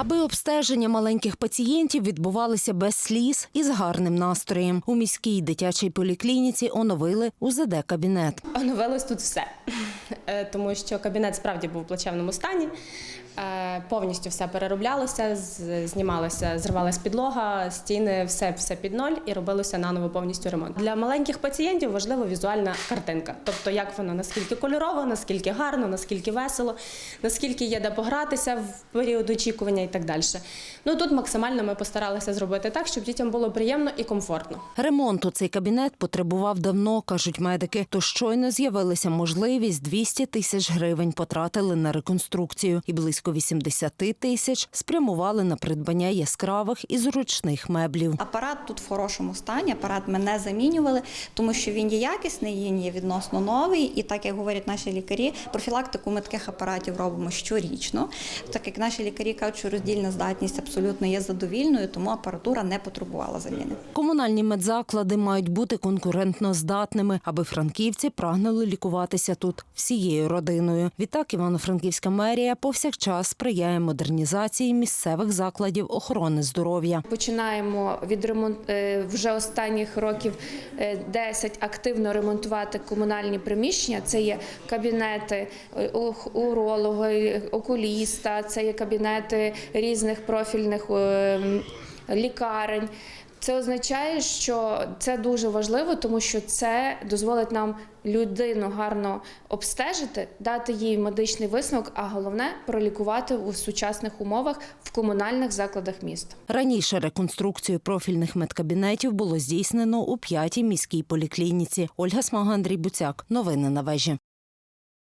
Аби обстеження маленьких пацієнтів відбувалися без сліз і з гарним настроєм. У міській дитячій поліклініці оновили УЗД-кабінет. Оновилось тут все, Е, тому що кабінет справді був в плачевному стані. Е, Повністю все перероблялося, знімалося, зривалась підлога, стіни, все, все під ноль і робилося наново повністю ремонт. Для маленьких пацієнтів важлива візуальна картинка. Тобто, як воно наскільки кольорово, наскільки гарно, наскільки весело, наскільки є де погратися в період очікування так далі. Ну тут максимально ми постаралися зробити так, щоб дітям було приємно і комфортно. Ремонту цей кабінет потребував давно, кажуть медики. То щойно з'явилася можливість 200 тисяч гривень потратили на реконструкцію і близько 80 тисяч спрямували на придбання яскравих і зручних меблів. Апарат тут в хорошому стані. Апарат ми не замінювали, тому що він є якісний, він є відносно новий. І так як говорять наші лікарі, профілактику ми таких апаратів робимо щорічно. Так як наші лікарі кажуть, що роздільна здатність абсолютно є задовільною, тому апаратура не потребувала заміни. Комунальні медзаклади мають бути конкурентно здатними, аби франківці прагнули лікуватися тут всією родиною. Відтак Івано-Франківська мерія повсякчас сприяє модернізації місцевих закладів охорони здоров'я. Починаємо від ремонт е, вже останніх років е, 10 активно ремонтувати комунальні приміщення. Це є кабінети е, уролога, е, окуліста, це є кабінети різних профільних е, лікарень. Це означає, що це дуже важливо, тому що це дозволить нам людину гарно обстежити, дати їй медичний висновок, а головне пролікувати у сучасних умовах в комунальних закладах міста. Раніше реконструкцію профільних медкабінетів було здійснено у п'ятій міській поліклініці. Ольга Смага, Андрій Буцяк. Новини на вежі.